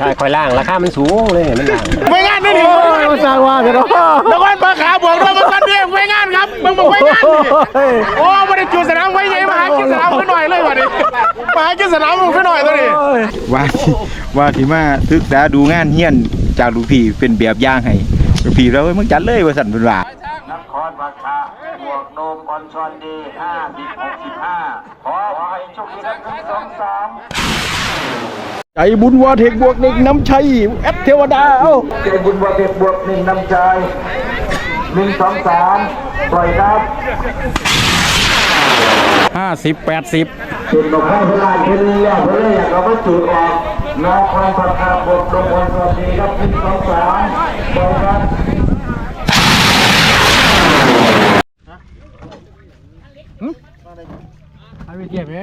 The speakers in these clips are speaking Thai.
ถ้าคอยล่างราคามันสูงเลยมันล่างไปงานนี่ดิโอ้ยมาสร้างว่าเถอะเนาะนครปลาขาบวกด้วยมันกันเดียไปงานครับมึงบอกไปงานดิโอ้ไม่ได้จูสนามไว้ไงมาหากินสนามขึ้นหน่อยเลยว่ะดิมาหากินสนามมึงขึ้นหน่อยตัวนี้ว่าที่ว่าที่มาศึกษาดูงานเฮียนจากลูกพี่เป็นแบบอย่างให้ลูกพี่เราเอ้ยมึงจัดเลยว่าสั่นเป็นว่านครปาคาบวกโนมออนซอนดีห้าสิบหกสิบห้าขอขอให้โชคดีครับทั้งสองสาม ใจบุญวาเทกบวกเด็กน้ำชัยแอดเทวดาเอ้าเจบุญบวกเด็กบวกหนึ่งน้ำใจหนึ่งสองสามปล่อยครับห้าสิบแปดสิบจุดลงให้เวลาขึ้นเรียบเลยอยากเอาไปจุดออกนครปาคาบวกโนมออนซอนดีครับหนึ่งสองสามปล่อยครับให้ไปเทียบไหม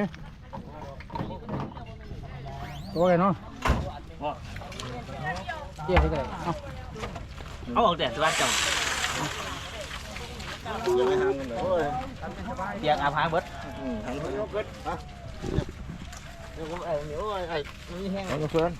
ตัวไงเนาะเทียบไปเลยเอาเอาออกแต่สวัสดิ์จังเตียงอาภาเบิดเอาเพื่อน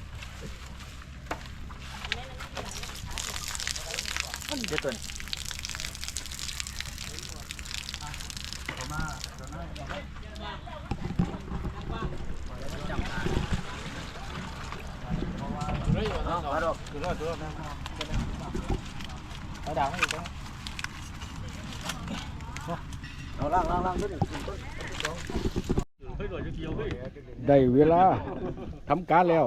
ได้เวลาทำการแล้ว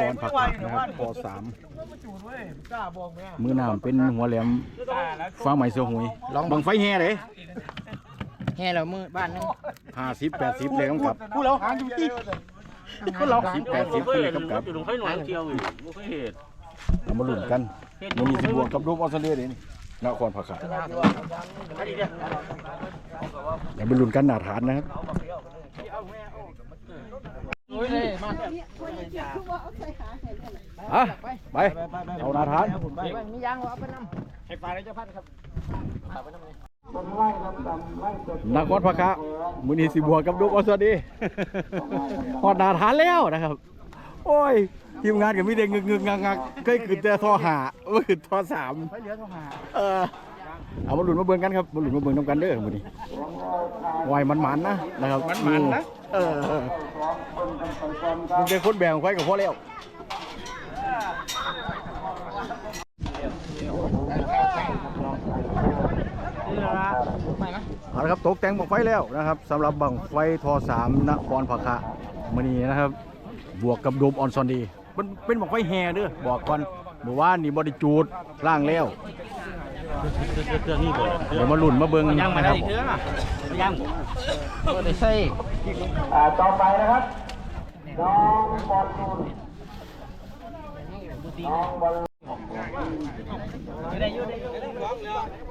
ตอนผักผักนะครับปสามมือน้ำเป็นหัวแหลมฟ้าไหมเสือหุยลองบังไฟแห่เลยแห่เรามือบ้านนึงห้าสิบแปดสิบเลยกำกับผู้เราหางอยู่ที่ ผู้เราสิบแปดสิบเลยกำกับอยู่ตรงไฟหน่อยเที่ยวอยู่ไม่เคยเห็นเรามาลุ้นกันมันมีสิบวกกับรูปออสเตรเลียเดี๋ยวนี่นครผักขาอย่าไปลุ้นกันหนาฐานนะครับอะไป เอาหนาฐานมียางเอาไปนนคร พะคะมือนี้สิบวกกับลูกออสดีหอดหนาฐานแล้วนะครับ โอ้ยทีมงานกับมีเด็กงึกงึกงักงักเคยขึ้นแต่ทอหาเมื่อขึ้นทอสามเออเอามาหลุนมาเบิ่งกันครับมาหลุนมาเบิ่งน้ำกันเด้อมือนี้วายมันมันๆนะนะครับมันมันนะเออเออมึงเป็นคนแบ่งไฟกับพ่อแล้ว เอาละครับตกแต่งบังไฟแล้วนะครับสำหรับบังไฟทอสามนครพะคะมือนี้นะครับ บวกกับโดมออนซอนดี มันเป็นบังไฟแห่เด้อบอกก่อนเมื่อวานนี่บริจูดล่างแล้วเครื่องนี่เบิดเดี๋ยวมาลุ่นมาเบิ่งย่างมานะคได้รับเครื่องอะย่างก็ได้ใส่อ่าต่อไปนะครับน้องบอลลูนน้องบอลลูน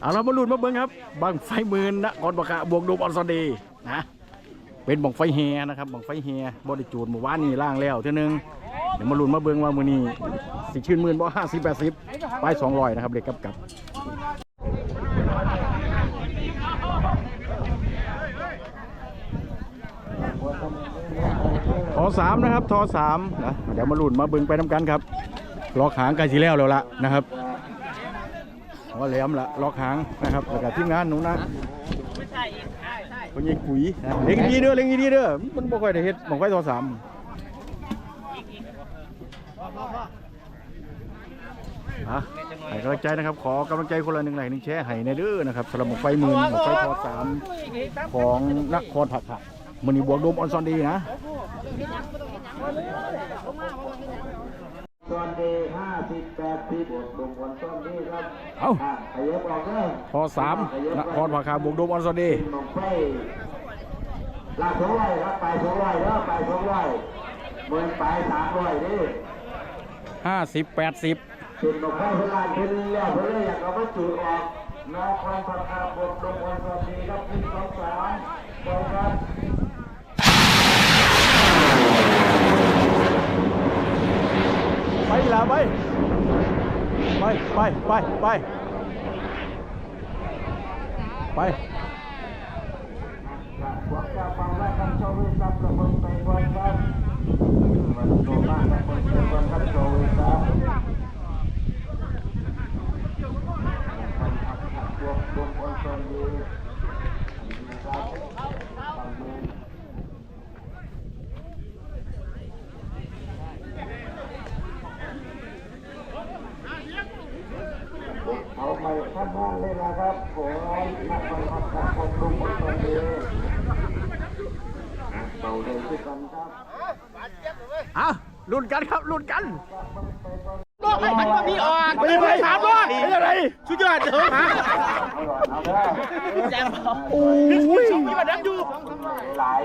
เอาเรามาลุ่นมาเบิ่งครับบังไฟหมื่นนะก่อนประกาศบวกดมออนซอนดีนะเป็นบังไฟแห่นะครับบังไฟแห่บริจูดเมื่อวานนี่ล่างแล้วเท่านึงเดี๋ยวมาลุ่นมาเบิ่งว่ามือนี้สิชื่นหมื่นบ่ห้าสิบแปดสิบไปสองร้อยนะครับเด็กกับกับทอสามนะครับทอสามนะเดี๋ยวมาหลุนมาเบึงไปน้ำกันครับล็อกหางไกลสีแล้วแล้วละนะครับ ว่าแหลมละล็อกหางนะครับแล้วก็ทีมงานหนูนะคนยิงกุ๋ยนะเล็งดีเด้อเล็งดีเด้อมันบ่ค่อยได้เฮ็ดบ่ค่อยทอสามอะให้กำลังใจนะครับ ขอกำลังใจคนละหนึ่งไหลค์หนึ่งแชร์ให้ในเด้อนะครับสำหรับหมกไฟหมื่นหมกไฟทอสามของนครผักขะมันนี่บวกโดมออนซอนดีนะ ส่วนดีห้าสิบแปดสิบบวกบวกวันต้นนี้ครับเอ้าอะขยับออกเลยพอสามนครผักขะบวกโดมออนซอนดีลงไปลากสองร้อยครับไปสองร้อยแล้วไปสองร้อยเมือนไปสามร้อยดิห้าสิบแปดสิบจุดลงไปเวลาขึ้นแล้วเพื่ออยากเอาไปจุดออกนครปฐมบวกลงวันต้นนี้ครับหนึ่งสองสามไปครับ ไปละไปไปไปไปไปไปไป อาเด้อโอ้ยมีบัตรดังอยู่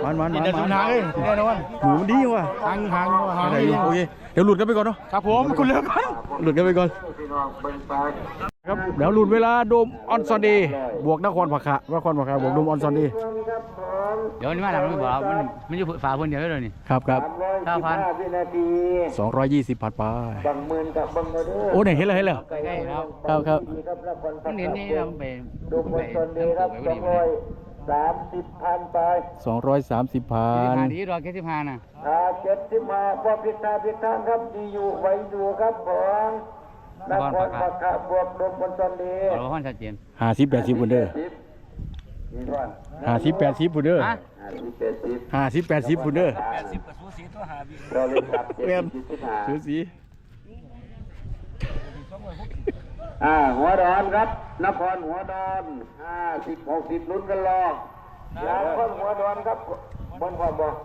มันมันมันเดี๋ยวมันทางเลยแน่นอนหมูมันดีว่ะหางหางหางอะไรดีโอเคเดี๋ยวหลุดกันไปก่อนเนาะครับผมคุณเลิกกันหลุดกันไปก่อน พี่น้องเบิ่งไปครับเดี๋ยวหลุดเวลาโดมออนซอนดีบวกนครผักขะนครผักขะบวกโดมออนซอนดีเดี๋ยวนี้มาทำไม่บอกมันมันอยู่ฝาคนเดียวเลยนี่ครับครับสามร้อยสิบห้าวินาที220ผัดไปบังหมื่นกับบังกระเด้อโอ้เนี่ยเห็นแล้วเห็นแล้วใกล้ๆแล้วครับครับดีครับนครมันเห็นนี่เราไปดูไปบนชนดีทำคตัรัวบไปสองดีร้อยสามสิบพัน230พันไปดีรอแค่สิบห้านะอ่าเจ็ดสิบมาพอพิษาพิษทางครับดีอยู่ไว้ดูครับของ นครปากาบวกดมบนชนดีเราค่อนชัดเจน50 80พุ่นเด้อสิบนี่ก่อน50 80พุ่นเด้อฮะห้าสิบแปดสิบ50 80พุ่นเด้อเราเลยจับเจ็ดเปลี่ยนสิบสิบห้าสูสีอ่าหัวดอนครับ นครหัวดอนห้าสิบหกสิบลุ้นกันรออยางคนหัวดอนครับบนความบอก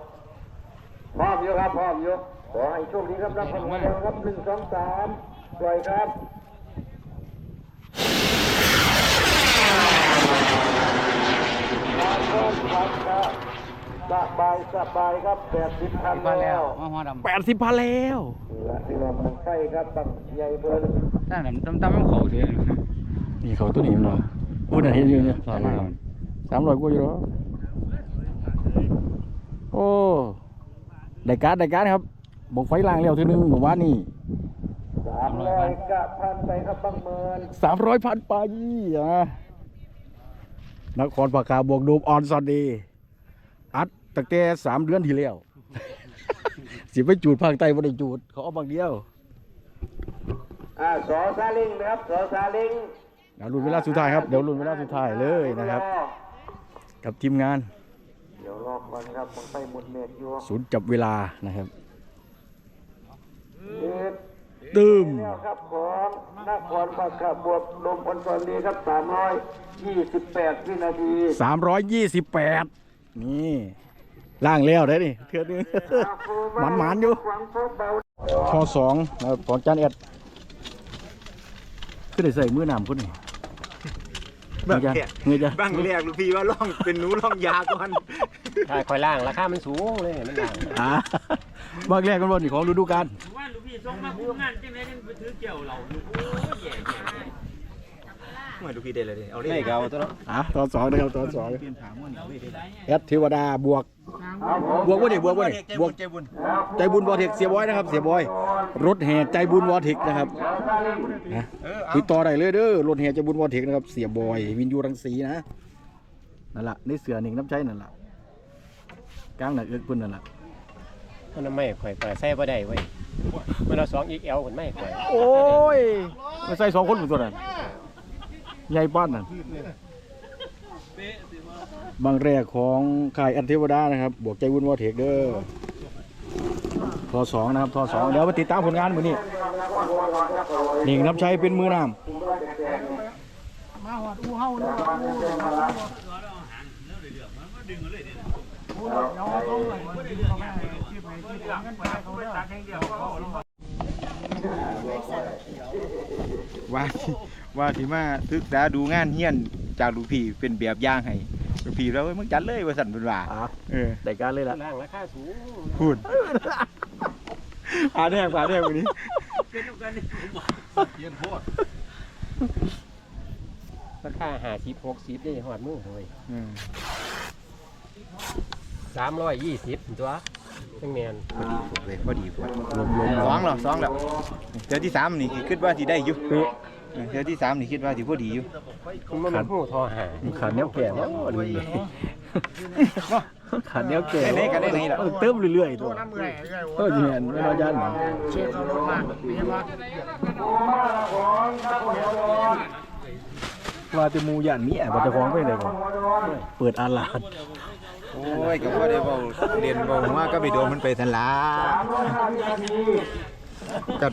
พร้อมอยู่ครับพร้อมอยู่ขอให้โชคดีครับนครหัวดอนครับหนึ่งสองสาม ปล่อยครับนครพักครับสบายสบายครับแปดสิบคันมาแล้แล้ววมาหัวดำ80พันแล้วและที่เราบังไฟครับบังใหญ่เบิ้ลตั้งแต่ตั้งแต่ไม่เขาเดือนนี่เขาตัวนี้มันเหรอพูดอะไรเห็นอยู่เนี่ยสอนมาแล้วสามร้อยกว่าอยู่แล้วโอ้ได้การดได้การดครับบอกไฟล่างแล้วทีนึงบอกว่านี่ สามร้อยกะพันไปครับบังเมินสามร้อยพันไปอะนครปากกาบวกโดมออนซอนดี อัดตั้งแต่สามเดือนที่แล้ว สิไปจูดภาคใต้บ่ได้จูด เขาเอาบางเดียว อ่าสอซาลิงนะครับสอซาลิงเดี๋ยวลุ้นเวลาสุดท้ายครับ เดี๋ยวลุ้นเวลาสุดท้ายเลยนะครับ กับทีมงาน เดี๋ยวรอก่อนครับบังไฟหมดเม็ดอยู่ศูนย์จับเวลานะครับเด็ ดตึมครับของนครปากกาบวกลมพลซอนดีครับสามร้อยยี่สิบแปดวินาทีสามร้อยยี่สิบแปดนี่ล่างแล้วได้นี่เทือนึงมันหมานอยู่หวังพบเบาทอสองนะครับของจานเอ็ดขึ้นได้ใส่มือหนามคนนี่เงยจ้ะเงยจ้ะบ้างเรียกลูกพี่ว่าล่องเป็นหนูล่องยาก่อนใช่คอยล่างราคามันสูงเลยมันล่างบางแรกกันบนของฤดูกาลว่าลูกพี่ ส่งมาพูดงานจังไดยังไปถือเกี่ยวเราอยู่โอ้ยแย่ไม่ลูกพี่ได้เลยเอาเลไม่ยเก่าตัวเนาะอะตอนสองนะครับตอนสองแอดเทวดาบวกครับผมบวกว่านี่บวกว่านี่บวกใจบุญใจบุญวอเทคเสียบอยนะครับ เสียบอย รถแห่ใจบุญวอเทคนะครับนะติดต่อได้เลยเด้อรถแห่ใจบุญวอเทคนะครับ เสียบอย วินยูรังสีนะนั่นแหละในเสือหนึ่งน้ำใจนั่นแหละกลางหนักเอื้อคุณนั่นแหละมันไม่ข่อยข่อยใส่บ่ได้เว้ย มันเอาสองอีกเอลคนไม่ข่อยโอ้ยไม่ใส่สองคนเป็นตัวนั้นใหญ่ป้านนั่นบางแรกของค่ายอันเทวดานะครับ บวกใจบุญวอเทคเด้อทอสองนะครับทอสองเดี๋ยวมาติดตามผลงานมือนี้หนึ่งน้ำชัยเป็นมือนำ ว่าที่ว่าที่มาศึกษาดูงานเฮียนจากลูกพี่เป็นแบบอย่างให้ลูกพี่เราเอ้ยมึงจัดเลยว่าสั่นเป็นว่าอะเออได้การเลยล่ะล่างราคาสูงพูดผ่านแทงผ่านแทงวันนี้ราคาห้าสิบหกสิบได้หอดมือเลยเออสามร้อยยี่สิบตัว จังแมนพอดีพวกเลยพอดีพวกสองแล้วสองแล้วเดี๋ยวที่สามนี่คิดว่าที่ได้อยู่เออเดี๋ยวที่สามนี่คิดว่าที่พอดีอยู่มันมันหูทอหาขาดแนวแก่แล้วดูเลยขาดแนวแก่ได้ไหนกันได้ไหนล่ะเออเติมเรื่อยๆตัวเออเนี่ยไม่รอยันว่าแต่หมูยันนี้แอบจะคล้องไปเลยก่อนเปิดอาลาด โอ้ยก็พอได้เบาเรียนเบาว่าก็ไปโดนมันไปทันละก็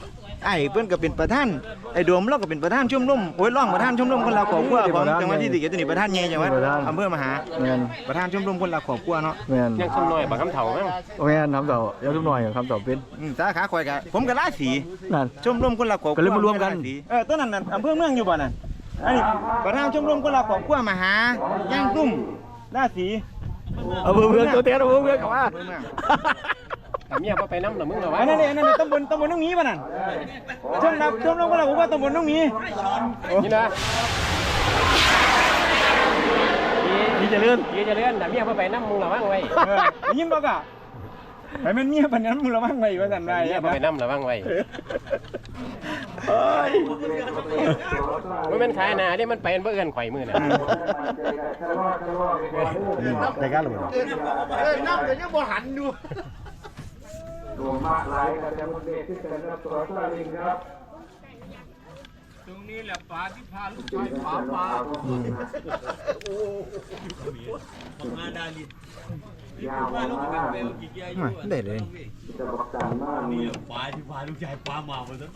ไอ้เพิ่นก็เป็นประธานไอ้โดมเราก็เป็นประธานชมรมโอ้ยรองประธานชมรมคนละครอบครัวของจังหวัดที่สิเกตตัวนี้ประธานใหญ่จังหวัดอำเภอมหาแม่นประธานชมรมคนละครอบครัวเนาะแม่นยังสมน้อยบักคำเถามั้งแม่นทำต่อเดี๋ยวทุกหน่อยทำต่อเป็นอืมสาขาข่อยก็ผมก็ราศีนั่นชมรมคนละครอบครัวก็เลยมารวมกันเออต้นนั้นน่ะอำเภอเมืองอยู่บ่นั่นอันนี้ประธานชมรมคนละครอบครัวมหาย่างตุ้มราศี เอาเพื่อนตัวเตี้ยเอาเพื่อนกลับมาอำเภอเมืองแต่เมียบ่ไปน้ำหรือมึงเหรอวะอันนั้นนี่อันนั้นนี่ตำบลตำบลน้องหมีป่ะนั่นชมรมชมรมคนละครอบครัวตำบลน้องหมีนี่นะนี่จะเลื่อนยี่จะเลื่อนแต่เมียบ่ไปน้ำมึงเหรอวะไว้เออได้ยินบ่กะ ไปแม่นเมียปานนั้นมึงระวังไว้ว่าซั่นได้เมียบ่ไปน้ำเหรอวะไว้เอ้ยมันเป็นขายหนาที่มันไปเบื่อเอินข่อยมือน่ะรายการหรือเปล่ารวมมากหลายก็จะมันเด็กที่เป็นนักตัวสลิงครับ ตรงนี้แหละป่าที่พาลูกชายป่าป่าโอ้ปังงาดาลิดว่าลูกเป็นเบลกิจยาอยู่ได้เลยนี่ป่าที่พาลูกชายป่ามาหมดนะ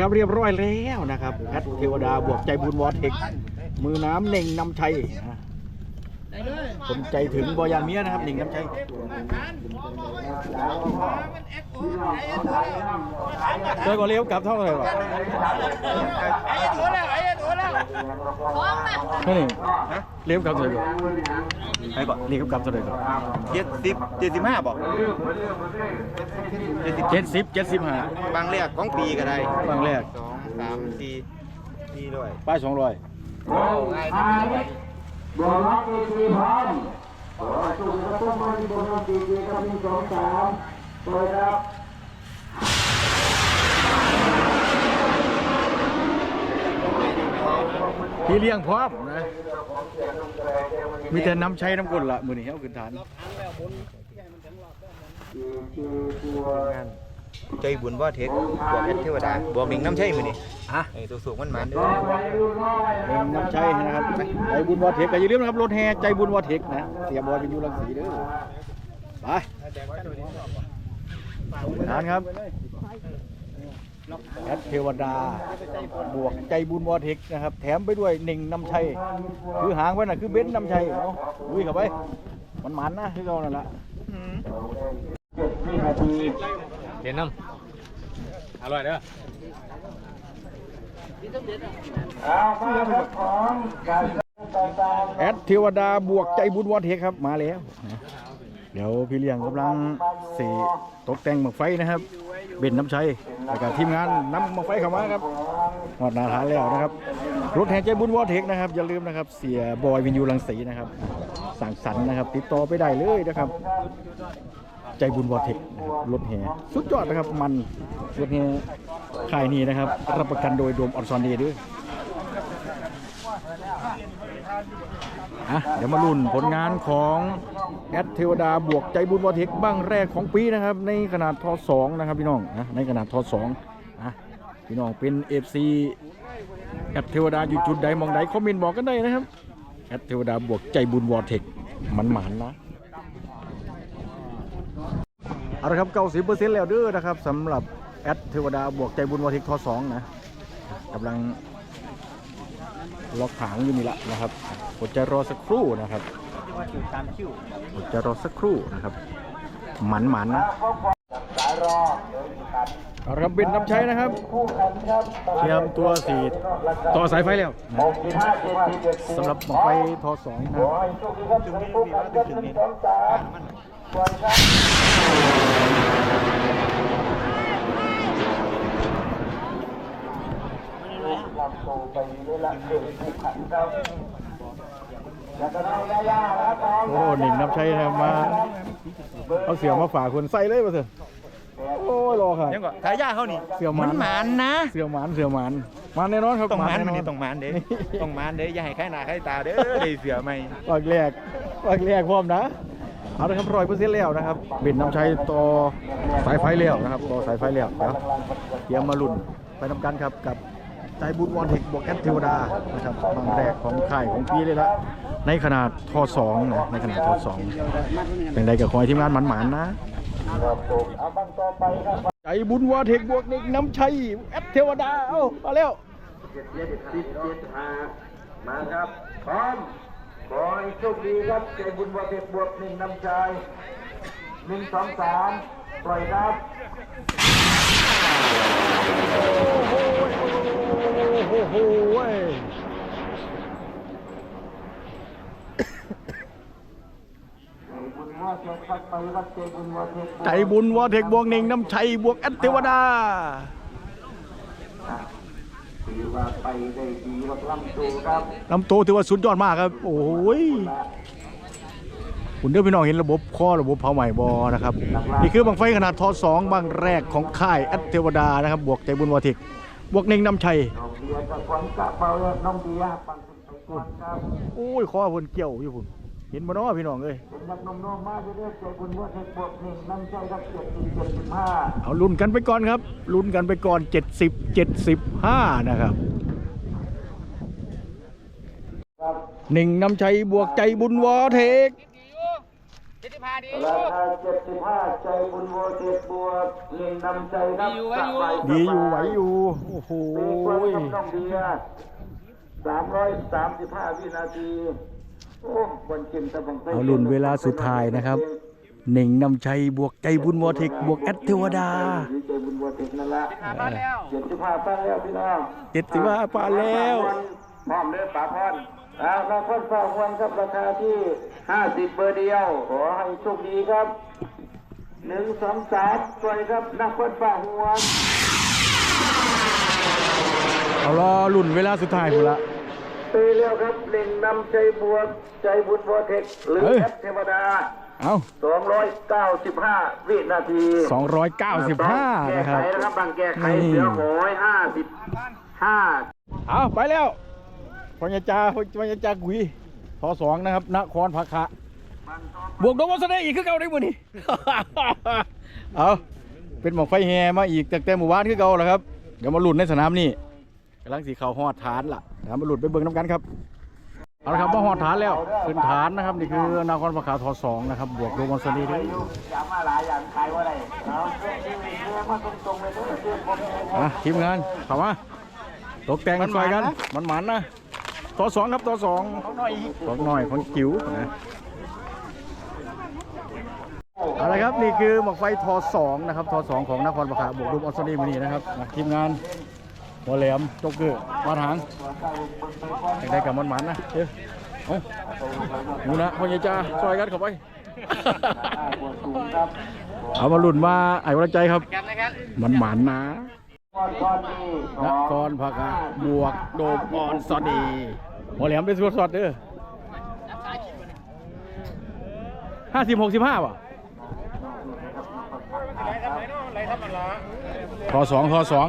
ครับเรียบร้อยแล้วนะครับแพทเทวดาบวกใจบุญวอเทคมือน้ำเน่งนำชัย คนใจถึงบอยานเมียนะครับเน่งนำชัยเจอก่อนเลี้ยวกลับเท่าไหร่วะนี่เลี้ยวกลับเท่าไหร่ก่อนไอ้ก่อนเลี้ยวกลับเท่าไหร่ก่อน70 75บ่เจ็ดสิบเจ็ดสิบห้าบางแรกของปีก็ได้บางแรก2 3 4 4ด้วยป้ายสองร้อย บอกรักเอทีพร้อมขอจุดกระตุ้นมันบนน้ำจีจีกับมีสองสามเปิดครับพี่เลี้ยงพร้อมนะ มีแต่น้ำใช้น้ำกลนละมือนี้เอาขึ้นฐานใจบุญบ่เทคบวกเพชรเทวดาบวกหนึ่งน้ำใช่มื้อนี้อะไอ้ตัวสูงมันมันเด้อเป็ น้ำใช้นะครับใจบุญวอเทคก็อย่าลืมนะครับรถแห่ใจบุญวอเทคนะเสียบอยเป็นยูรังสีเด้อไปทานครับแอดเทวดาบวกใจบุญวอเทคนะครับ แถมไปด้วยหนึ่งน้ำชัยคือหางไว้น่ะคือเบ้นน้ำชัยเอาลุยเข้าไปมันมันนะที่เรานั่นแหละเห็นน้ำอร่อยเด้อ แอดเทวดาบวกใจบุญวอเทคครับมาแล้ว เดี๋ยวพี่เลี้ยงกำลังสีตกแต่งหมากไฟนะครับ เบ็นน้ำชัยแล้วก็ทีมงานนำหมากไฟเข้ามาครับหอดนาฐานแล้วนะครับรถแห่ใจบุญวอเทคนะครับอย่าลืมนะครับ เสียบอยวินยูรังสีนะครับสั่งสรรค์นะครับ ติดต่อไปได้เลยนะครับ ใจบุญวอเทคนะครับรถแห่สุดยอดนะครับมันรถแห่ค่ายนี้นะครับ รับประกันโดยโดมออนซอนเดย์ด้วยอะเดี๋ยวมาลุ้นผลงานของแอดเทวดาบวกใจบุญวอเทคบ้างแรกของปีนะครับ ในขนาดทอสองนะครับพี่น้องนะในขนาดทอสองนะพี่น้องเป็นเอฟซีแอดเทวดาอยู่จุดใดมองใดคอมเมนต์บอกกันได้นะครับแอดเทวดาบวกใจบุญวอเทคมันหมานนะ เอาละครับเก้าสิบเปอร์เซ็นต์แล้วเด้อนะครับสำหรับแอดเทวดาบวกใจบุญวอเทคทอสองนะกำลังล็อกหางอยู่นี่ละนะครับอดใจรอสักครู่นะครับอดใจรอสักครู่นะครับ หมันหมันนะๆสายรอเอาละครับบินน้ำใช้นะครับเตรียมตัวสีต่อสายไฟแล้วนะสำหรับหมอไฟทอสองนะขอให้ โชคดีครับถึงคู่กันครับถึงสองสามส่วนครับลำโตไปเรื่อยๆเดินคู่ขันครับอย่ากระทำยาๆนะครับน้องโอ้หนึ่งน้ำใช้นะครับมาเอาเสือมาฝากคนใส่เลยมาเถอะโอ้ยรอค่ะยังก็ทายาเขานี่เสี่ยวหมานนหมานนะเสือหมานเสือหมานมาแน่นอนครับต้องหมานแน่มันนอนี่นต้องหมานเด้ต้องหมานเด้อย่าให้ใครหน้าใครตาเด้อได้เสือใหม่ปากแรกปากแรกพร้อมนะ เอาละครับรอยเปอร์เซ็นต์แล้วนะครับบินน้ำใช้ต่อสายไฟแล้วนะครับต่อสายไฟแล้วเดี๋ยวเตรียมมาลุ่นไปทำกันครับกับใจบุญวอนเทคบวกแอดเทวดานะครับบางแรกของค่ายของปีเลยละในขนาดทอสองนะในขนาดทอสองเป็นไรกับคอยทีมงานหมันๆนะครับผมเอาบังต่อไปครับใจบุญวาเทคบวกเด็กน้ำชัยแอดเทวดา เอ้ามาแล้วเจ็ดเจ็ดสิบเจ็ดห้ามาครับพร้อม ขอให้โชคดีครับเจบุญวาเทพบวกหนึ่งนำใจหนึ่งสองสามปล่อยครับโอ้โหเว้ยบุญว่าเทพพัดไปครับเจบุญวาเทพใจบุญวาเทคบวกเน่งน้ำชัยบวกแอดเทวดา ถือว่าไปได้ดีว่าลำตูครับลำโตถือว่าสุดยอดมากครับ โอ้ยคุณเด้อพี่น้องเห็นระบบข้อระบบเผาใหม่บอนะครับ นี่คือบังไฟขนาดทอสองบังแรกของค่ายแอดเทวดานะครับ บวกใจบุญวาเทคบวกเน่งน้ำชัย น้องเบียร์กับความกะเบาแล้วน้องเบียร์ปังขึ้นไปก่อนครับ โอ้ยคอเพิ่นเกี่ยวอยู่พุ่น เห็นบ่เนาะพี่น้องเอ้ยเป็นนักนมนมมาเรื่อยๆเจบุญวาเทพบวกหนึ่งนำใจครับเจ็ดสิบเจ็ดสิบห้าเอาลุ้นกันไปก่อนครับลุ้นกันไปก่อน70 75นะครับครับหนึ่งน้ำชัยบวกใจบุญวอเทคราคาเจ็ดสิบห้าใจบุญวาเทพบวกหนึ่งนำใจครับสบายดีอยู่ไหวอยู่โอ้โหปีกว่าครับน้องเบียร์สามร้อยสามสิบห้าวินาที โอ้บนกินตะบังไฟเอาลุ้นเวลาสุดท้ายนะครับ หนึ่งน้ำชัยบวกใจบุญวอเทคบวกแอดเทวดาใจบุญวัวติดนั่นละเจ็ดสิบห้าป้าแล้วพี่น้อง75ปานแล้วพร้อมเด้อป๋าพรอ่ามาพ่นฝากวันครับราคาที่ห้าสิบเบอร์เดียว ขอให้โชคดีครับหนึ่งสองสามสวยครับนักพ่นฝากหัวเอารอลุ้นเวลาสุดท้ายพุ่นละ ตีแล้วครับเล่งนำใจบวกใจบุญวัวเทคหรือเฮ้ย แอปเทวดา เอา295 วินาที295 นะครับ แก้ไขนะครับบางแก้ไขนี่ เสือโหยห้าสิบห้าเอาไปแล้วพญาจาพญาจากุยทอสองนะครับนครพักขะบวกดอกวัสเดอีกคือเก่าได้มือนี่ เอาเป็นหมอกไฟแห่มาอีกแต่แต่หมู่บ้านคือเก่าแล้วครับ เดี๋ยวมาหลุดในสนามนี่กำลังสีขาวหอดฐานล่ะเดี๋ยวมาหลุดไปเบิ่งน้ำกันครับเอาละครับมาหอดฐานแล้วขึ้นฐานนะครับนี่คือนครพักขะทอสองนะครับบวกดอกวัสเดด้วยอย่ามาหลายอย่างขายว่าไรเอาเรื่องนี้เรื่องมาตรงๆเลยเรื่องเรื่องผมเองอะทีมงานเข้ามาตกแต่งกันซอยกันมันหมันนะต่อสองครับต่อสองของหน่อยของหน่อยของจิ๋วนะเอาละครับนี่คือหมอกไฟทอสองนะครับทอสองของนครปฐมบวกรูปออสเตรเลียมานี่นะครับอะทีมงาน หัวแหลมโจ๊กเกอร์มาทางอยากได้กับมันหมันนะเฮ้ยเอาหนูนะพ่อใหญ่จ้าซอยกันเข้าไป เอามาหลุ่นมาไอ้วันใจครับ มันหมันนะก่อนก่อนนี่นครพักะบวกโดมออนสอดีหัวแหลมเป็นสวดสอดเด้อห้าสิบหกสิบห้าป่ะทอสองทอสอง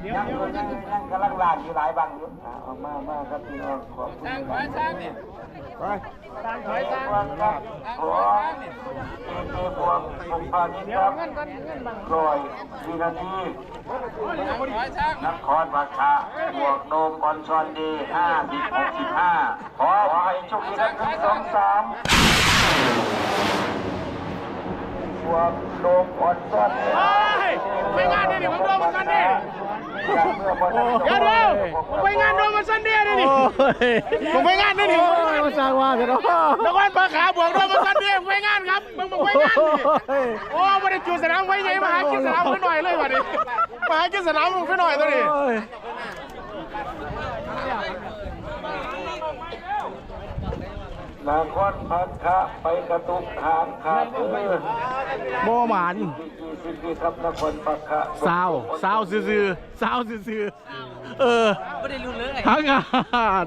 หรือว่ายังยังยังกำลังลานอยู่หลายบังอยู่อ่าเอามามาครับพี่น้องขอบคุณครับถอยสร้างครับขอเออบวกองค์พาณิชย์ครับรอยวินาทีนครปาคาบวกโนมออนซอนดีห้าสิบหกสิบห้าขอให้โชคดีครับหนึ่งสองสามบวกโนมออนซอนดีไม่งานนี่ดิผมโดนเหมือนกันดิ เดี๋ยวเดี๋ยวเดี๋ยวเดี๋ยวผมไปงานโดนมันซันเดย์นี่ดิผมไปงานนี่ดิผมไปงานมาสร้างว่ากันเนาะนครปลาขาบวกโดนมันซันเดย์ผมไปงานครับมึงมึงไปงานดิโอ้ไม่ได้จูสนามไว้ไงมาหากินสนามไปหน่อยเลยว่ะดิมาหากินสนามมึงไปหน่อยตัว ดิโอ้ยนครพันธะไปกระตุกหางขาดเออบ่หมานที่กี่สิบปีครับนครพันธะสาวสาวซื่อๆสาวซื่อๆเออไม่ได้รู้เลยหางาด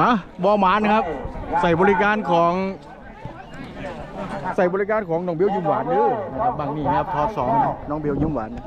อะบ่หมานครับ ใส่บริการของใส่บริการของน้องเบลยิ้มหวานเด้อนะครับบางนี่นะครับทอสองน้องเบลยิ้มหวานนะ